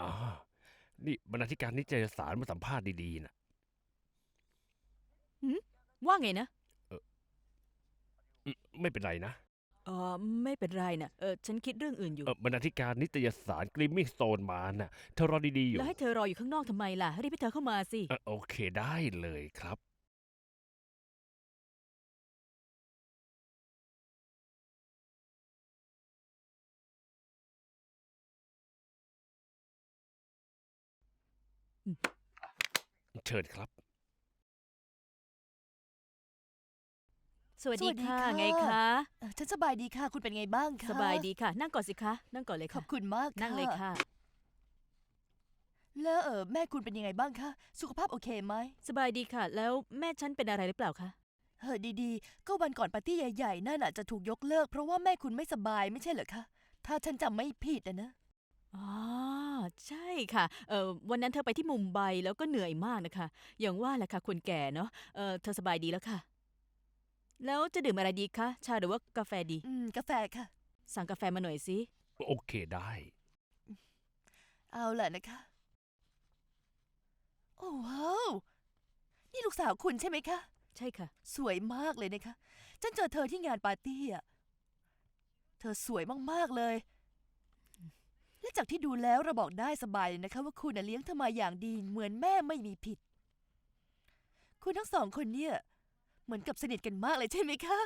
อ่านี่บรรณาธิการนิตยสารมาสัมภาษณ์ดีๆนะว่าไงนะอืมไม่เป็นไรนะเออไม่เป็นไรนะเออฉันคิดเรื่องอื่นอยู่เออบรรณาธิการนิตยสารกริมมิ่งสโตนมาน่ะเธอรอดีๆอยู่แล้วให้เธอรออยู่ข้างนอกทำไมล่ะรีบให้เธอเข้ามาสิ เออโอเคได้เลยครับ เชิญครับ สวัสดีสวัสดีค่ะค่ะ ไงคะ เอ่อฉันสบายดีค่ะคุณเป็นไงบ้างคะสบายดีค่ะ นั่งก่อนสิคะ นั่งก่อนเลยขอค่ะ บคุณมากค่ะนั่งเลยค่ะ แล้วเออแม่คุณเป็นยังไงบ้างคะสุขภาพโอเคไหมสบายดีค่ะ แล้วแม่ฉันเป็นอะไรหรือเปล่าคะ เออดีๆ ก็วันก่อนปาร์ตี้ใหญ่ๆนั่นน่ะจะถูกยกเลิก เพราะว่าแม่คุณไม่สบายไม่ใช่เหรอคะถ้าฉันจำไม่ผิดนะนะ อ๋อ ใช่ค่ะ เออวันนั้นเธอไปที่มุมไบแล้วก็เหนื่อยมากนะคะ อย่างว่าแหละค่ะคนแก่เนาะ เออเธอสบายดีแล้วค่ะ แล้วจะดื่มอะไรดีคะ ชาหรือว่ากาแฟดี อืม กาแฟค่ะ สั่งกาแฟมาหน่อยสิ โอเคได้ เอาแหละนะคะ โอ้ว้าว นี่ลูกสาวคุณใช่ไหมคะ ใช่ค่ะ สวยมากเลยนะคะ ฉันเจอเธอที่งานปาร์ตี้อะ เธอสวยมากๆเลย และจากที่ดูแล้วเราบอกได้สบายเลยนะคะว่าคุณน่ะเลี้ยงเธอมาอย่างดีเหมือนแม่ไม่มีผิด คุณทั้งสองคนเนี่ย เหมือนกับสนิทกันมากเลยใช่ไหมคะ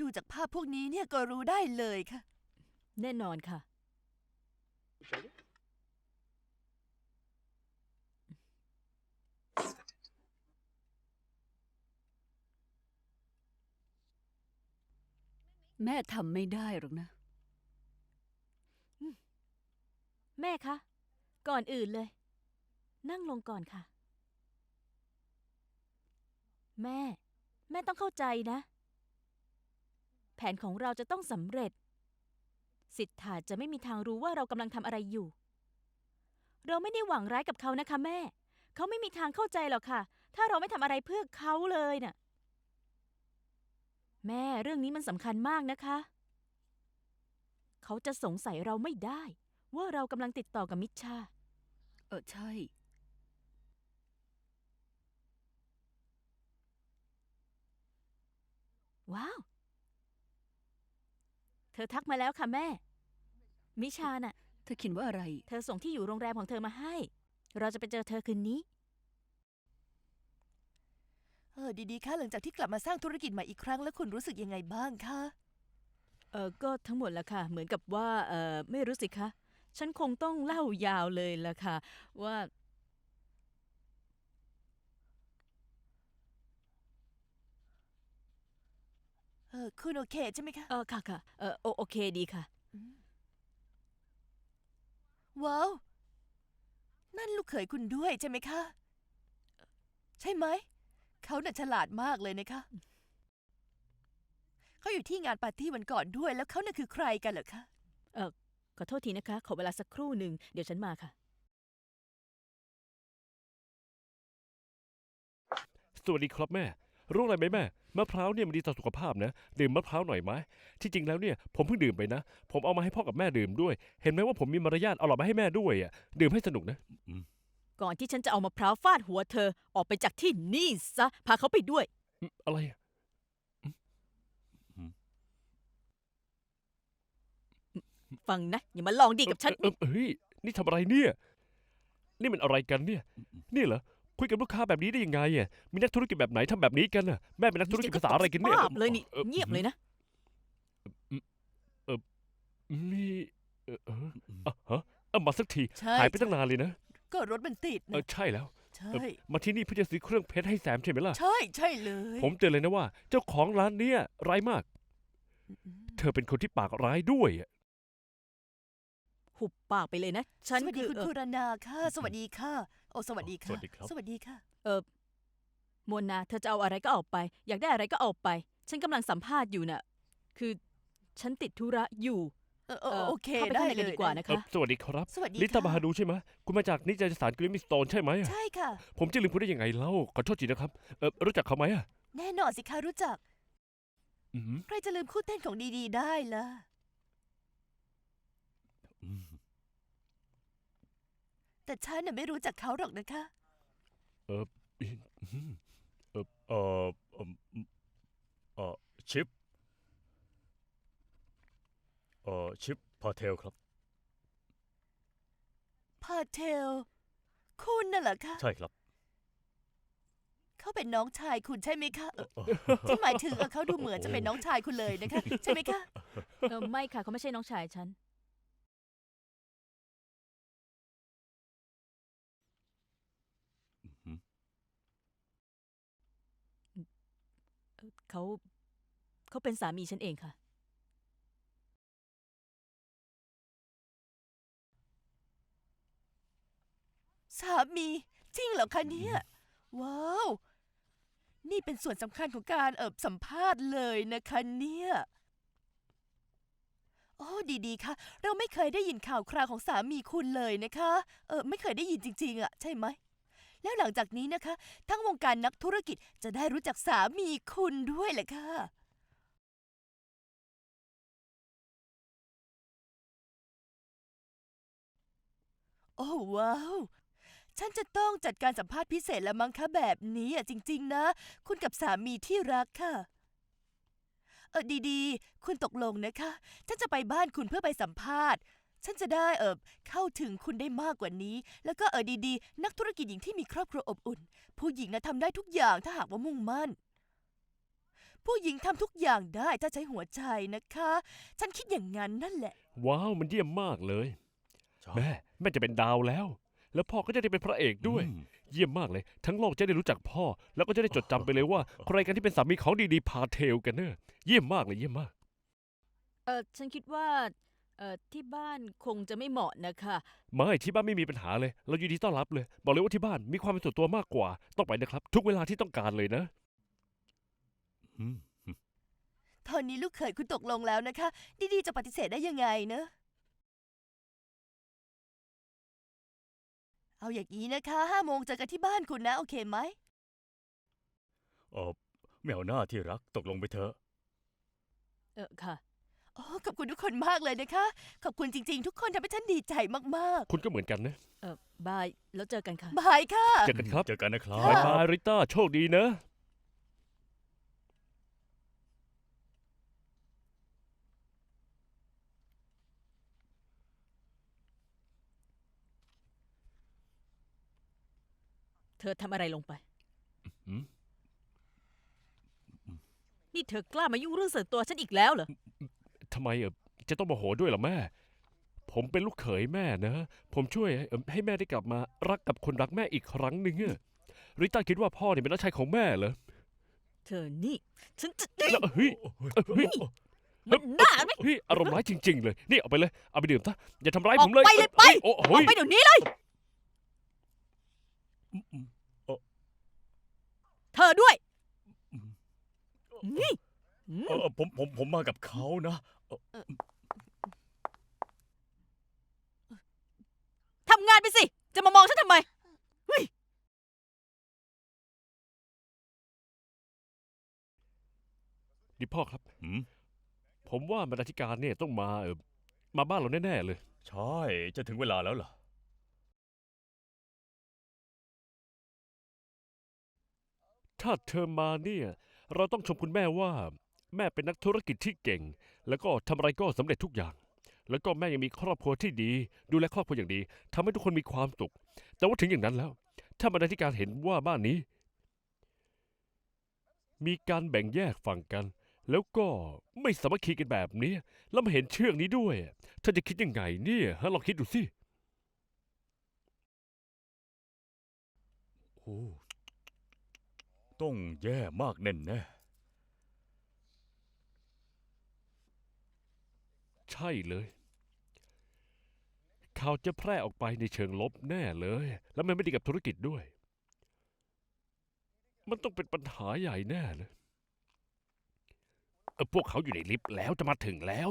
ดูจากภาพพวกนี้เนี่ยก็รู้ได้เลยค่ะ แน่นอนค่ะ แม่ทำไม่ได้หรอกนะ แม่คะ ก่อนอื่นเลย นั่งลงก่อนค่ะ แม่ แม่ต้องเข้าใจนะ แผนของเราจะต้องสำเร็จ สิทธาจะไม่มีทางรู้ว่าเรากำลังทำอะไรอยู่ เราไม่ได้หวังร้ายกับเขานะคะ แม่ เขาไม่มีทางเข้าใจหรอกค่ะ ถ้าเราไม่ทำอะไรเพื่อเขาเลยน่ะ แม่เรื่องนี้มันสำคัญมากนะคะ เขาจะสงสัยเราไม่ได้ ว่าเรากำลังติดต่อกับมิชชา เออใช่ ว้าว เธอทักมาแล้วค่ะแม่ มิชาน่ะ เธอคิดว่าอะไร เธอส่งที่อยู่โรงแรมของเธอมาให้ เราจะไปเจอเธอคืนนี้ เออดีๆค่ะหลังจากที่กลับมาสร้างธุรกิจใหม่อีกครั้งแล้วคุณรู้สึกยังไงบ้างคะเออก็ทั้งหมดละค่ะ เหมือนกับว่าเออไม่รู้สิคะฉันคงต้องเล่ายาวเลยละค่ะ ว่า เออคุณโอเคใช่ไหมคะ เออค่ะค่ะเออโอโอเคดีค่ะ ว้าว นั่นลูกเขยคุณด้วยใช่ไหมคะ ใช่ไหม เขาน่ะฉลาดมากเลยนะคะ เขาอยู่ที่งานปาร์ตี้วันก่อนด้วย แล้วเขาน่ะคือใครกันเหรอคะขอโทษทีนะคะ ขอเวลาสักครู่หนึ่งเดี๋ยวฉันมาค่ะ สวัสดีครับแม่ รู้อะไรไหมแม่ มะพร้าวเนี่ยมันดีต่อสุขภาพนะ ดื่มมะพร้าวหน่อยไหมที่จริงแล้วเนี่ยผมเพิ่งดื่มไปนะ ผมเอามาให้พ่อกับแม่ดื่มด้วย เห็นไหมว่าผมมีมารยาทเอาหลอดมาให้แม่ด้วยอะ ดื่มให้สนุกนะ ก่อนที่ฉันจะเอามะพร้าวฟาดหัวเธอออกไปจากที่นี่ซะ พาเขาไปด้วย อืมอะไรอะฟังนะ อย่ามาลองดีกับฉัน เออเออเฮ้ย นี่ทำอะไรเนี่ย นี่มันอะไรกันเนี่ย นี่เหรอ คุยกับลูกค้าแบบนี้ได้ยังไงอะมีนักธุรกิจแบบไหนทำแบบนี้กันน่ะ แม่เป็นนักธุรกิจภาษาอะไรกันเนี่ยบ้าเลยนี่ออเงียบเลยนะนี่เออเอออะฮะเอามาสักที ใช่ หายไปตั้งนานเลยนะ ก็รถมันติดเออนะใช่แล้ว ใช่เออมาที่นี่เพื่อจะซื้อเครื่องเพชรให้แซมใช่ไหมล่ะ ใช่ใช่เลยผมเตือนเลยนะว่า เจ้าของร้านเนี้ยร้ายมากเธอเป็นคนที่ปากร้ายด้วยอะหุบปากไปเลยนะฉันสวัสดีคือคุณเอคุอรนาค่ะ สวัสดีค่ะ โอ้สวัสดีค่ะ สวัสดีครับ สวัสดีค่ะโมนาเธอจะเอาอะไรก็เอาไป อยากได้อะไรก็เอาไป ฉันกำลังสัมภาษณ์อยู่น่ะ คือฉันติดธุระอยู่ เอเอโอเคข้าได้ปข้ในกันเลย ดีกว่านะคะ สวัสดีครับ สวัสดีลิตาบาฮาดูใช่ไหมคุณมาจากนิจยสารกริมิสโตนใช่ไหมใช่ค่ะ ผมจะลืมคุณได้ยังไงเล่าขอโทษจีนะครับเออรู้จักเขาไหมอะแน่นอนสิคะรู้จักใครจะลืมคู่เต้นของดีๆได้ล่ะแต่ฉันน่ยไม่รู้จักเขาหรอกนะคะ เออเออเออเออชิป เออชิปพาเทลครับ พาเทล คุณน่ะเหรอคะ ใช่ครับ เขาเป็นน้องชายคุณใช่ไหมคะเออที่หมายถึงเออเขาดูเหมือนจะเป็นน้องชายคุณเลยนะคะ ใช่ไหมคะ เออไม่ค่ะเขาไม่ใช่น้องชายฉันหืมเอ่อเขาเขาเป็นสามีฉันเองค่ะ สามี จริงเหรอคะเนี่ย ว้าว นี่เป็นส่วนสำคัญของการเอิบสัมภาษณ์เลยนะคะเนี่ย โอ้ดีๆค่ะ เราไม่เคยได้ยินข่าวคราวของสามีคุณเลยนะคะ เออไม่เคยได้ยินจริง ๆอะใช่ไหม แล้วหลังจากนี้นะคะ ทั้งวงการนักธุรกิจจะได้รู้จักสามีคุณด้วยแหละค่ะโอ้ว้าว ฉันจะต้องจัดการสัมภาษณ์พิเศษแล้วมั้งคะแบบนี้อะจริง ๆ นะ คุณกับสามีที่รักค่ะ เออดีๆ คุณตกลงนะคะ ฉันจะไปบ้านคุณเพื่อไปสัมภาษณ์ ฉันจะได้เออเข้าถึงคุณได้มากกว่านี้ แล้วก็เออดีๆ นักธุรกิจหญิงที่มีครอบครัวอบอุ่น ผู้หญิงนะทำได้ทุกอย่างถ้าหากว่ามุ่งมั่น ผู้หญิงทำทุกอย่างได้ถ้าใช้หัวใจนะคะ ฉันคิดอย่างนั้นนั่นแหละ ว้าว มันเยี่ยมมากเลยใช่แม่ แม่จะเป็นดาวแล้ว แล้วพ่อก็จะได้เป็นพระเอกด้วยอืมเยี่ยมมากเลย ทั้งโลกจะได้รู้จักพ่อ แล้วก็จะได้จดจำไปเลยว่าใครกันที่เป็นสามีของดีๆพาเทลกันเนอะเยี่ยมมากเลยเยี่ยมมาก เออฉันคิดว่าเออที่บ้านคงจะไม่เหมาะนะคะไม่ที่บ้านไม่มีปัญหาเลย เรายินดีต้อนรับเลย บอกเลยว่าที่บ้านมีความเป็นส่วนตัวมากกว่า ต้องไปนะครับ ทุกเวลาที่ต้องการเลยนะอืมตอนนี้ลูกเขยคุณตกลงแล้วนะคะ ดีๆจะปฏิเสธได้ยังไงเนอะ เอาอย่างนี้นะคะห้าโมงเจอกันที่บ้านคุณนะ โอเคไหมเออไม่เอาหน้าที่รักตกลงไปเถอะ เออค่ะ โอ้ขอบคุณทุกคนมากเลยนะคะ ขอบคุณจริง ๆ ทุกคนทำให้ฉันดีใจมากคุณก็เหมือนกันนะ เออบาย แล้วเจอกันค่ะ ๆ บายค่ะ เจอกันครับ เจอกันนะครับ บายบายริต้า โชคดีนะ ธอทำอะไรลงไปอืมนี่เธอกล้ามายุ่งเรื่องส่วนตัวฉันอีกแล้วเหรอ ทำไมเออจะต้องโมาโหด้วยเหรอแม่ ผมเป็นลูกเขยแม่นะ ผมช่วยเอ่อให้แม่ได้กลับมารักกับคนรักแม่อีกครั้งหนึ่งอะริต้าคิดว่าพ่อเนี่ยเป็นน้าชายของแม่เหรอเธอนี่ ฉันจะแล้วเฮ้ยเฮ้ยมันน่าไหม เฮ้ยอารมณ์ร้ายจริง ๆ เลย นี่เอาไปเลย เอาไปดื่มซะอย่าทำร้ายออกผมเลยไปเลยไป โอ้อโหอกไปเดี๋ยวนี้เลย เธอด้วยนี่อืมเออผมผมผมมากับเขานะ ทำงานไปสิ จะมามองฉันทำไม ดิพ่อครับ หืม ผมว่าบรรณาธิการเนี่ยต้องมาเออมาบ้านเราแน่ ๆ เลย ใช่ จะถึงเวลาแล้วเหรอ ถ้าเธอมาเนี่ย เราต้องชมคุณแม่ว่า แม่เป็นนักธุรกิจที่เก่ง แล้วก็ทำอะไรก็สำเร็จทุกอย่าง แล้วก็แม่ยังมีครอบครัวที่ดี ดูแลครอบครัวอย่างดีทำให้ทุกคนมีความสุข แต่ว่าถึงอย่างนั้นแล้ว ถ้าบรรณาธิการเห็นว่าบ้านนี้ มีการแบ่งแยกฝั่งกัน แล้วก็ไม่สามัคคีกันแบบนี้ แล้วมาเห็นเชือกนี้ด้วยเธอจะคิดยังไงเนี่ยฮะลองคิดดูสิโอ้ ต้องแย่มากแน่แน่ใช่เลยข่าวจะแพร่ออกไปในเชิงลบแน่เลย แล้วมันไม่ดีกับธุรกิจด้วย มันต้องเป็นปัญหาใหญ่แน่เลยเออพวกเขาอยู่ในลิฟต์แล้วจะมาถึงแล้ว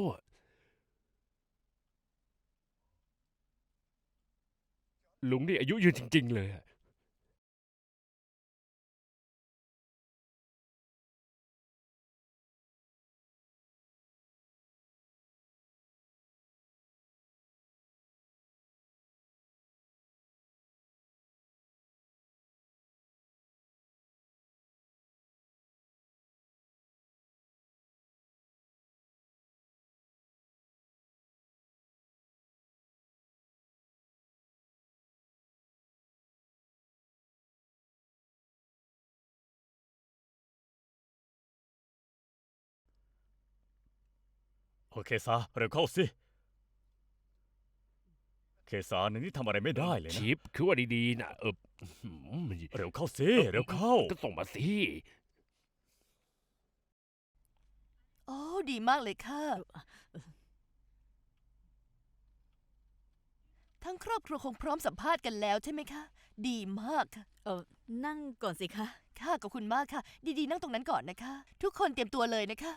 ลุงนี่อายุยืนจริง ๆ เลย โอเคซาเร็วเข้าสิเคซาในนี้ทำอะไรไม่ได้เลยนะชิปคือว่าดีๆนะเออหืมเร็วเข้าสิเร็วเข้า ก็ส่งมาสิโอ้ดีมากเลยค่ะ ทั้งครอบครัวคงพร้อมสัมภาษณ์กันแล้วใช่ไหมคะ ดีมากค่ะ เออนั่งก่อนสิคะ ค่ะขอบคุณมากค่ะ ดีๆ นั่งตรงนั้นก่อนนะคะ ทุกคนเตรียมตัวเลยนะคะ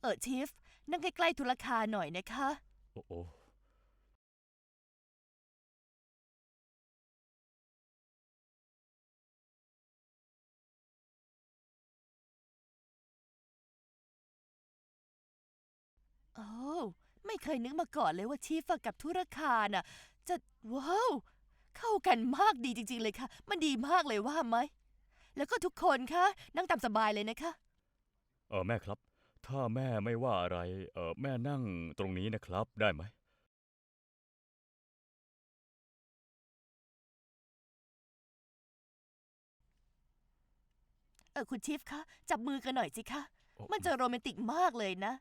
เออชีฟ นั่งใกล้ๆธุรคาหน่อยนะคะ โอ้โหโอ้ไม่เคยนึกมาก่อนเลยว่าชีฟกับธุรคาน่ะ จะว้าว เข้ากันมากดีจริง ๆ เลยค่ะ มันดีมากเลยว่าไหม แล้วก็ทุกคนคะนั่งตามสบายเลยนะคะ เออแม่ครับ ถ้าแม่ไม่ว่าอะไร เออแม่นั่งตรงนี้นะครับ ได้ไหม เออคุณชีฟคะจับมือกันหน่อยสิคะมันจะโรแมนติกมากเลยนะ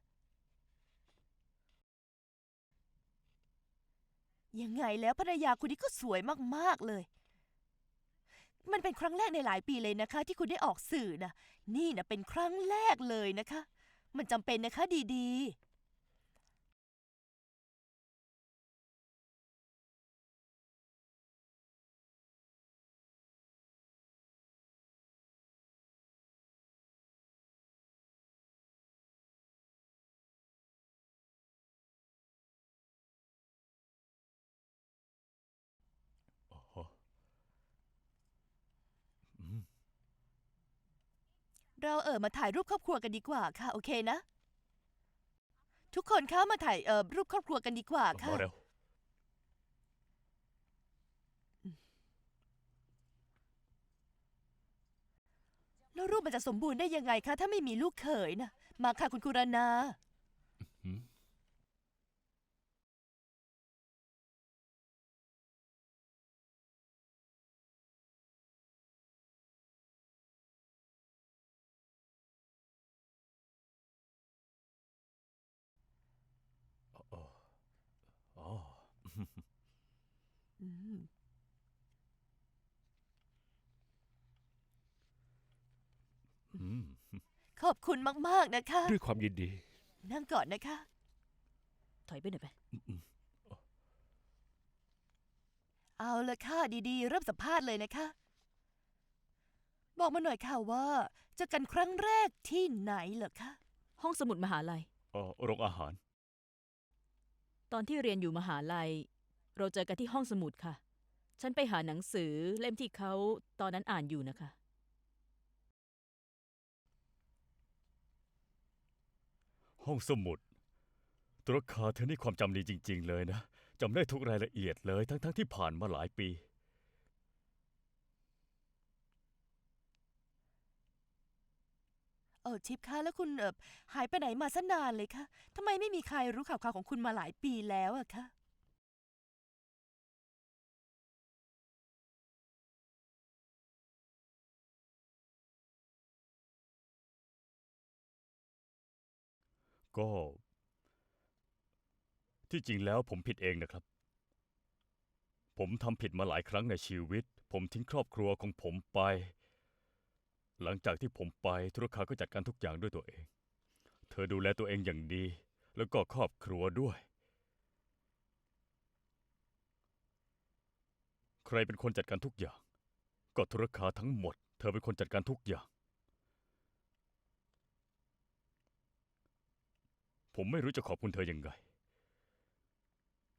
ยังไงแล้วภรรยาคุณนี่ก็สวยมากๆเลย มันเป็นครั้งแรกในหลายปีเลยนะคะ ที่คุณได้ออกสื่อนะนี่นะเป็นครั้งแรกเลยนะคะ มันจำเป็นนะคะดี เราเออมาถ่ายรูปครอบครัวกันดีกว่าค่ะ โอเคนะ ทุกคนคะมาถ่ายเออรูปครอบครัวกันดีกว่าโอ้โหค่ะเร็ว แล้วรูปมันจะสมบูรณ์ได้ยังไงคะ ถ้าไม่มีลูกเขยนะมาค่ะคุณกุรณา หืม อ๋ออ๋อ อืม อืม ขอบคุณมาก ๆ นะคะ ด้วยความยินดี นั่งก่อนนะคะ ถอยไปหน่อยไป เอาละค่ะดีๆ เริ่มสัมภาษณ์เลยนะคะ บอกมาหน่อยค่ะว่าเจอกันครั้งแรกที่ไหนเหรอคะ ห้องสมุดมหาลัย เออโรงอาหาร ตอนที่เรียนอยู่มหาลัย เราเจอกันที่ห้องสมุดค่ะ ฉันไปหาหนังสือเล่มที่เขาตอนนั้นอ่านอยู่นะคะ ห้องสมุดตุรคาเธอนี่ความจำดีจริง ๆ เลยนะจำได้ทุกรายละเอียดเลย ทั้งๆที่ผ่านมาหลายปี เออชิปคะแล้วคุณเออหายไปไหนมาซะนานเลยคะทำไมไม่มีใครรู้ข่าวคราวของคุณมาหลายปีแล้วอะคะ ก็ ที่จริงแล้วผมผิดเองนะครับ ผมทำผิดมาหลายครั้งในชีวิต ผมทิ้งครอบครัวของผมไป หลังจากที่ผมไปธุรคาก็จัดการทุกอย่างด้วยตัวเอง เธอดูแลตัวเองอย่างดี แล้วก็ครอบครัวด้วย ใครเป็นคนจัดการทุกอย่าง ก็ธุรคาทั้งหมด เธอเป็นคนจัดการทุกอย่าง ผมไม่รู้จะขอบคุณเธอยังไง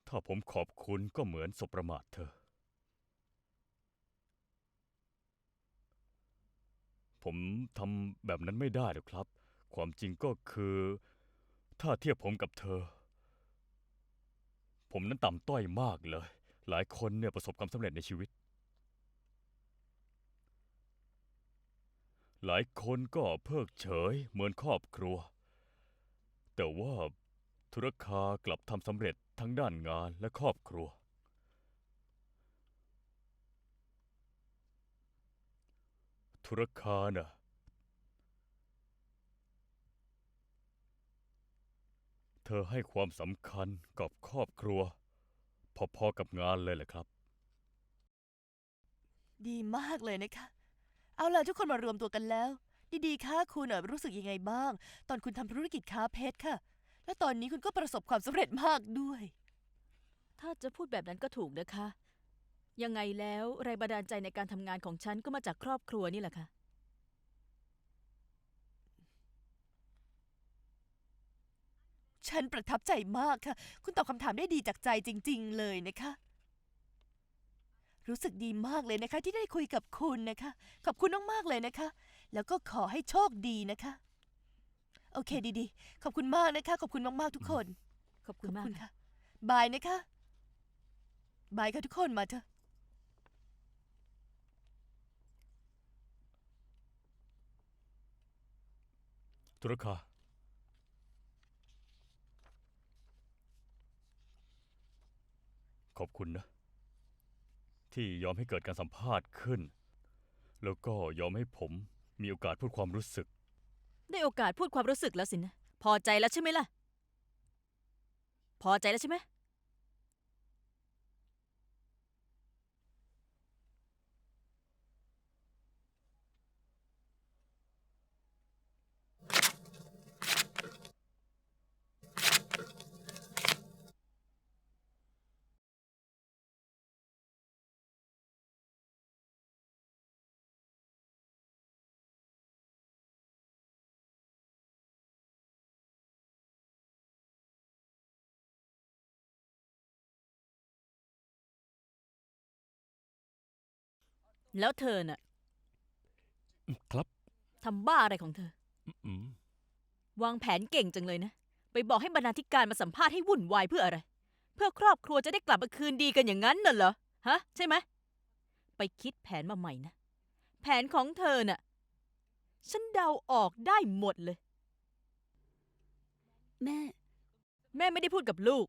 ถ้าผมขอบคุณก็เหมือนสบประมาทเธอ ผมทำแบบนั้นไม่ได้หรอกครับ ความจริงก็คือ ถ้าเทียบผมกับเธอ ผมนั้นต่ำต้อยมากเลย หลายคนเนี่ยประสบความสำเร็จในชีวิต หลายคนก็เพิกเฉยเหมือนครอบครัว แต่ว่าธุรคากลับทำสำเร็จทั้งด้านงานและครอบครัว ธุรคานะ่ะเธอให้ความสำคัญกับครอบครัว พอๆกับงานเลยแหละครับ ดีมากเลยนะคะ เอาล่ะทุกคนมารวมตัวกันแล้ว ดีๆค่ะคุณเอ่อรู้สึกยังไงบ้าง ตอนคุณทำธุรกิจค้าเพชรค่ะ และตอนนี้คุณก็ประสบความสำเร็จมากด้วย ถ้าจะพูดแบบนั้นก็ถูกนะคะ ยังไงแล้วแรงบันดาลใจในการทำงานของฉันก็มาจากครอบครัวนี่แหละค่ะ ฉันประทับใจมากค่ะ คุณตอบคำถามได้ดีจากใจจริง ๆ เลยนะคะ รู้สึกดีมากเลยนะคะ ที่ได้คุยกับคุณนะคะ ขอบคุณมากๆเลยนะคะ แล้วก็ขอให้โชคดีนะคะ โอเคดีๆ ขอบคุณมากนะคะ ขอบคุณมากๆทุกคน ขอบคุณมากค่ะค่ะบายนะคะ บายค่ะทุกคนมาเถอะธุรคาขอบคุณนะ ที่ยอมให้เกิดการสัมภาษณ์ขึ้น แล้วก็ยอมให้ผม มีโอกาสพูดความรู้สึก ได้โอกาสพูดความรู้สึกแล้วสินะ พอใจแล้วใช่ไหมล่ะ พอใจแล้วใช่ไหม แล้วเธอน่ะครับทำบ้าอะไรของเธอ อืมวางแผนเก่งจังเลยนะ ไปบอกให้บรรณาธิการมาสัมภาษณ์ให้วุ่นวายเพื่ออะไร เพื่อครอบครัวจะได้กลับมาคืนดีกันอย่างนั้นน่ะเหรอฮะ ใช่ไหมไปคิดแผนมาใหม่นะ แผนของเธอน่ะ ฉันเดาออกได้หมดเลย แม่ แม่ไม่ได้พูดกับลูก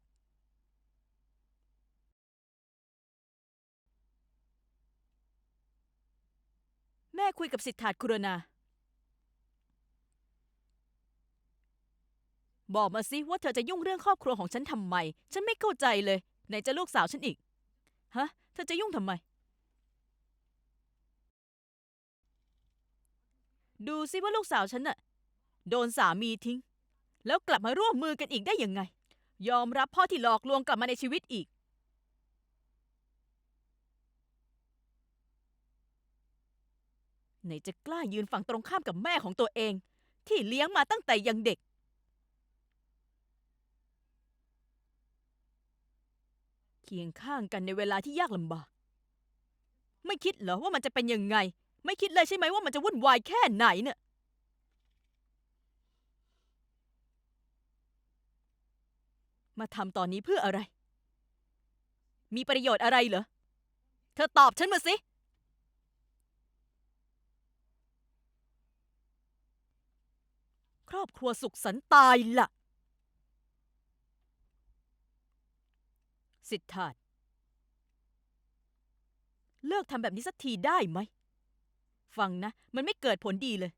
แม่คุยกับสิทธาคุรนาบอกมาสิว่าเธอจะยุ่งเรื่องครอบครัวของฉันทำไม ฉันไม่เข้าใจเลย ไหนจะลูกสาวฉันอีก ฮะ เธอจะยุ่งทำไม ดูสิว่าลูกสาวฉันน่ะ โดนสามีทิ้ง แล้วกลับมาร่วมมือกันอีกได้ยังไง ยอมรับพ่อที่หลอกลวงกลับมาในชีวิตอีก ไหนจะกล้ายืนฝั่งตรงข้ามกับแม่ของตัวเอง ที่เลี้ยงมาตั้งแต่ยังเด็ก เคียงข้างกันในเวลาที่ยากลำบาก ไม่คิดเหรอว่ามันจะเป็นยังไง ไม่คิดเลยใช่ไหมว่ามันจะวุ่นวายแค่ไหนเนี่ยมาทำตอนนี้เพื่ออะไร มีประโยชน์อะไรเหรอ เธอตอบฉันมาสิ ครอบครัวสุขสันต์ตายละ่ะ สิทธาตเลิกทำแบบนี้สักทีได้ไหม ฟังนะ มันไม่เกิดผลดีเลย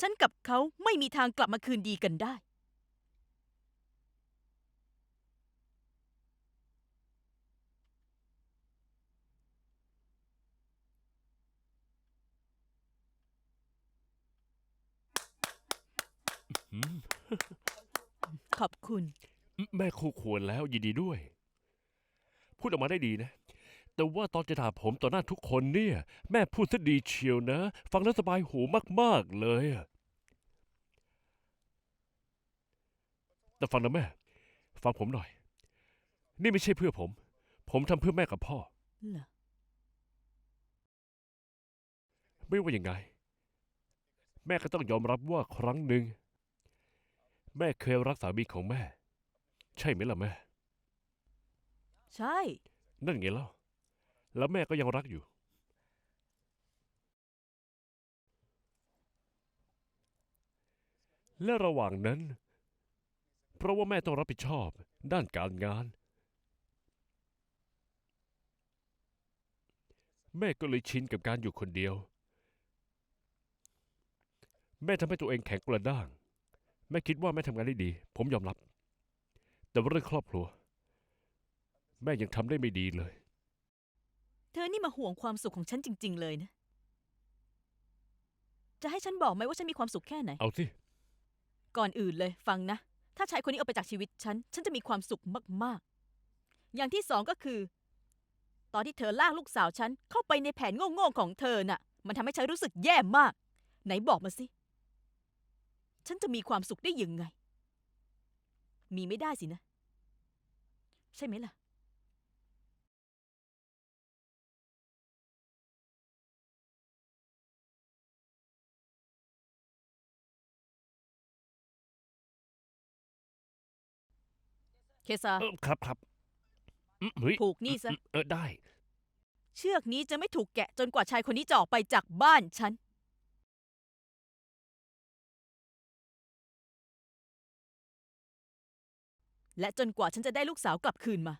ฉันกับเขาไม่มีทางกลับมาคืนดีกันได้ อืม ขอบคุณ แม่คู่ควรแล้วยินดีด้วย พูดออกมาได้ดีนะ แต่ว่าตอนจะด่าผมต่อหน้าทุกคนเนี่ย แม่พูดซะดีเชียวนะ ฟังแล้วสบายหูมากๆเลยอะแต่ฟังนะแม่ ฟังผมหน่อย นี่ไม่ใช่เพื่อผม ผมทำเพื่อแม่กับพ่อ เหรอ ไม่ว่ายังไง แม่ก็ต้องยอมรับว่าครั้งหนึ่ง แม่เคยรักสามีของแม่ ใช่ไหมล่ะแม่ ใช่ นั่นไงเล่าแล้วแม่ก็ยังรักอยู่ และระหว่างนั้น เพราะว่าแม่ต้องรับผิดชอบด้านการงาน แม่ก็เลยชินกับการอยู่คนเดียว แม่ทำให้ตัวเองแข็งกระด้าง แม่คิดว่าแม่ทำงานได้ดี ผมยอมรับ แต่ว่าเรื่องครอบครัว แม่ยังทำได้ไม่ดีเลย เธอนี่มาห่วงความสุขของฉันจริง ๆ เลยนะ จะให้ฉันบอกไหมว่าฉันมีความสุขแค่ไหน เอาสิ ก่อนอื่นเลยฟังนะ ถ้าชายคนนี้เอาไปจากชีวิตฉัน ฉันจะมีความสุขมากๆ อย่างที่สองก็คือ ตอนที่เธอลากลูกสาวฉันเข้าไปในแผนโง่ๆของเธอน่ะ มันทำให้ฉันรู้สึกแย่มาก ไหนบอกมาสิ ฉันจะมีความสุขได้ยังไง มีไม่ได้สินะ ใช่ไหมล่ะ เคซาเออครับครับอืมเฮ้ยผูกนี่ซะอืมเออได้ เชือกนี้จะไม่ถูกแกะจนกว่าชายคนนี้จะออกไปจากบ้านฉัน และจนกว่าฉันจะได้ลูกสาวกลับคืนมา